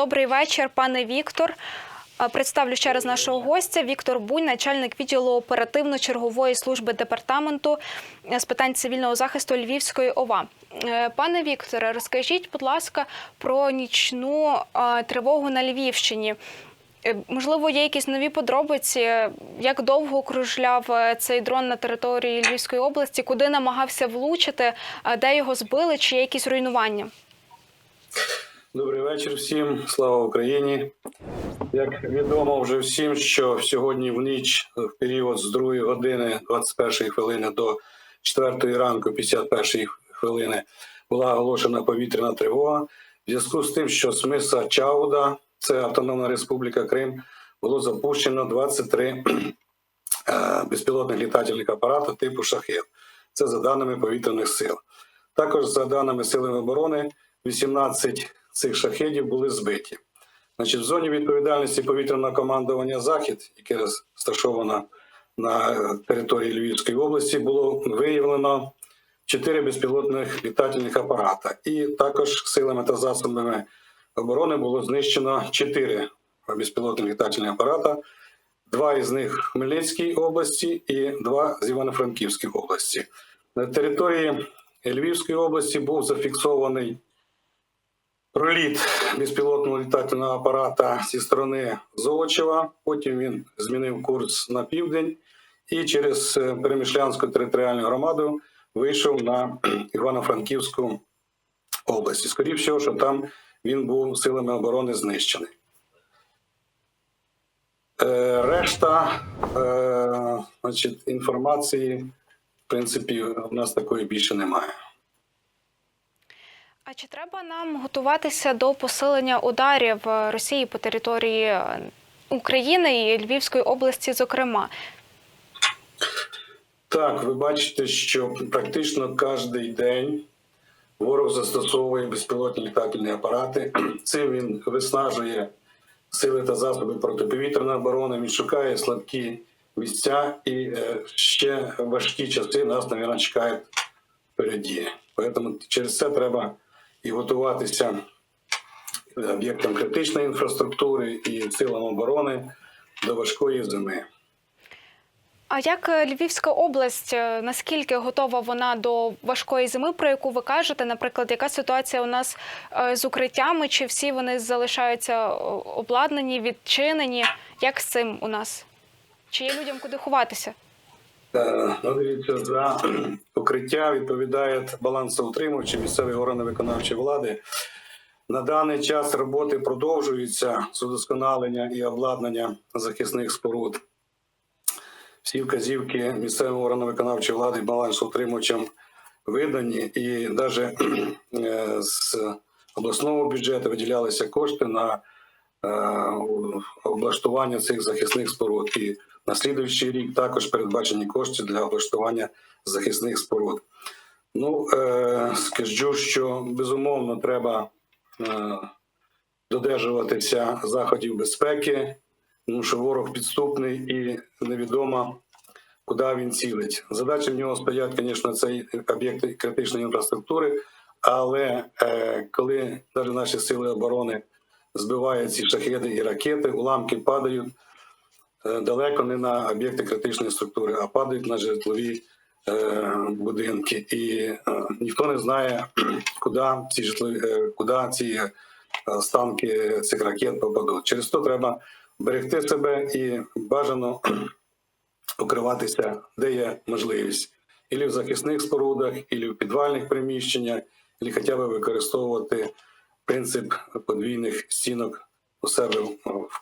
Добрий вечір, пане Віктор. Е, Представлю ще раз нашого гостя. Віктор Бунь, начальник відділу оперативно-чергової служби департаменту з питань цивільного захисту Львівської ОВА. Е, Пане Вікторе, розкажіть, будь ласка, про нічну е, тривогу на Львівщині. Можливо, є якісь нові подробиці, як довго кружляв цей дрон на території Львівської області, куди намагався влучити, де його збили, чи є якісь руйнування? Добрий вечір всім, слава Україні. Як відомо вже всім, що сьогодні в ніч в період з 2 години 21 хвилини до 4 ранку 51 хвилини була оголошена повітряна тривога. В зв'язку з тим, що з миса Чауда, це Автономна Республіка Крим, було запущено 23 е, безпілотних літательних апарата типу шахет. Це за даними повітряних сил. Також за даними силами оборони, 18 цих шахедів були збиті. Значить, в зоні відповідальності повітряного командування Захід, яке розташовано на території Львівської області, було виявлено 4 безпілотних літательних апарата. І також силами та засобами оборони було знищено 4 безпілотних літательних апарата. Два із них в Хмельницькій області і два з Івано-Франківської області. На території Львівської області був зафіксований проліт безпілотного літательного апарата зі сторони Золочева. Потім він змінив курс на південь і через е, Перемишлянську територіальну громаду вийшов на Івано-Франківську область. Скоріше всього, що там він був силами оборони знищений. Е, Решта е, значить, інформації, в принципі, у нас такої більше немає. А чи треба нам готуватися до посилення ударів е, Росії по території е, України і Львівської області, зокрема? Так, ви бачите, що практично кожен день ворог застосовує безпілотні літательні апарати. Цим він виснажує сили та засоби протиповітряної оборони, він шукає слабкі місця і е, ще важкі часи нас, мабуть, чекають впереді. Тому через це треба і готуватися об'єктам критичної інфраструктури і силам оборони до важкої зими. А як е, Львівська область, е, наскільки готова вона до важкої зими, про яку ви кажете? Наприклад, яка ситуація у нас е, з укриттями? Чи всі вони залишаються е, обладнані, відчинені? Як з цим у нас? Чи є людям куди ховатися? Е, Ну, дивіться, за укриття відповідають балансоутримувачі місцеві органи виконавчої влади. На даний час роботи продовжуються з удосконалення і обладнання захисних споруд. Всі вказівки місцевим органам виконавчої влади балансоутримувачам видані, і навіть з обласного бюджету виділялися кошти на е, облаштування цих захисних споруд. І на слідуючий рік також передбачені кошти для облаштування захисних споруд. Ну, е, скажу, що безумовно треба е, додержуватися заходів безпеки, тому що ворог підступний і невідомо, куди він цілить. Задачі в нього стоять, звісно, це об'єкти критичної інфраструктури, але е, коли навіть наші сили оборони збивають ці шахеди і ракети, уламки падають далеко не на об'єкти критичної структури, а падають на житлові е, будинки. І е, ніхто не знає, куди ці житлові, е, куди ці е, останки цих ракет попадуть. Через то треба берегти себе і бажано укриватися, де є можливість. Ілі в захисних спорудах, ілі в підвальних приміщеннях, ілі хоча б використовувати принцип подвійних стінок у себе в.